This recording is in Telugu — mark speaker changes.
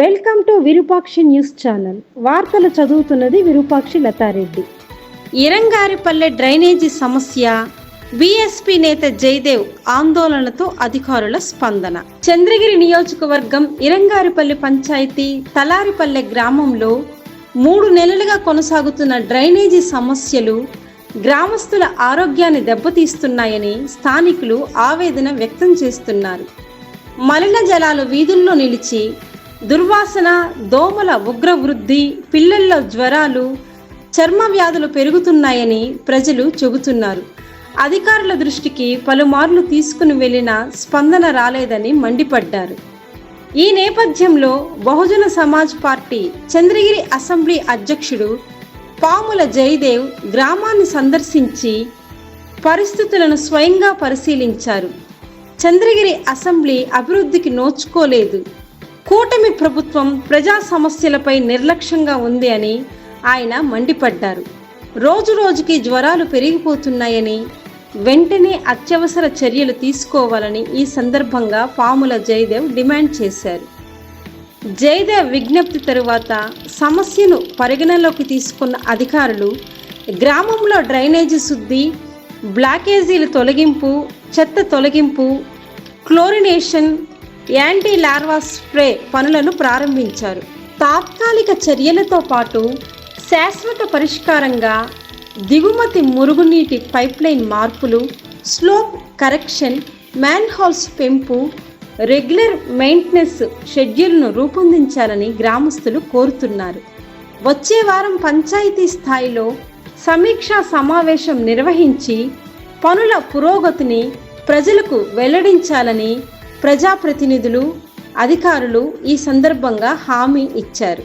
Speaker 1: Welcome to Virupakshi news channel. వార్తలు చదువుతున్నది విరూపాక్షి లతారెడ్డి. ఇరంగారిపల్లె డ్రైనేజీ సమస్య. బీఎస్పీ నేత జయదేవ్ ఆందోళనతో అధికారుల స్పందన. చంద్రగిరి నియోజకవర్గం ఇరంగారిపల్లి పంచాయతీ తలారిపల్లె గ్రామంలో మూడు నెలలుగా కొనసాగుతున్న డ్రైనేజీ సమస్యలు గ్రామస్తుల ఆరోగ్యాన్ని దెబ్బతీస్తున్నాయని స్థానికులు ఆవేదన వ్యక్తం చేస్తున్నారు. మలిన జలాలు వీధుల్లో నిలిచి దుర్వాసన దోమల ఉగ్ర వృద్ధి పిల్లల్లో జ్వరాలు చర్మ వ్యాధులు పెరుగుతున్నాయని ప్రజలు చెబుతున్నారు. అధికారుల దృష్టికి పలుమార్లు తీసుకుని వెళ్ళిన స్పందన రాలేదని మండిపడ్డారు. ఈ నేపథ్యంలో బహుజన సమాజ్ పార్టీ చంద్రగిరి అసెంబ్లీ అధ్యక్షుడు పాముల జయదేవ్ గ్రామాన్ని సందర్శించి పరిస్థితులను స్వయంగా పరిశీలించారు. చంద్రగిరి అసెంబ్లీ అభివృద్ధికి నోచుకోలేదు. కూటమి ప్రభుత్వం ప్రజా సమస్యలపై నిర్లక్ష్యంగా ఉంది అని ఆయన మండిపడ్డారు. రోజు రోజుకి జ్వరాలు పెరిగిపోతున్నాయని వెంటనే అత్యవసర చర్యలు తీసుకోవాలని ఈ సందర్భంగా పాముల జయదేవ్ డిమాండ్ చేశారు. జయదేవ్ విజ్ఞప్తి తరువాత సమస్యను పరిగణలోకి తీసుకున్న అధికారులు గ్రామంలో డ్రైనేజీ శుద్ధి బ్లాకేజీల తొలగింపు చెత్త తొలగింపు క్లోరినేషన్ యాంటీ లార్వా స్ప్రే పనులను ప్రారంభించారు. తాత్కాలిక చర్యలతో పాటు శాశ్వత పరిష్కారంగా దిగుమతి మురుగునీటి పైప్లైన్ మార్పులు స్లోప్ కరెక్షన్ మ్యాన్హోల్స్ పెంపు రెగ్యులర్ మెయింటెనెన్స్ షెడ్యూల్ను రూపొందించాలని గ్రామస్తులు కోరుతున్నారు. వచ్చే వారం పంచాయతీ స్థాయిలో సమీక్షా సమావేశం నిర్వహించి పనుల పురోగతిని ప్రజలకు వెల్లడించాలని ప్రజాప్రతినిధులు అధికారులు ఈ సందర్భంగా హామీ ఇచ్చారు.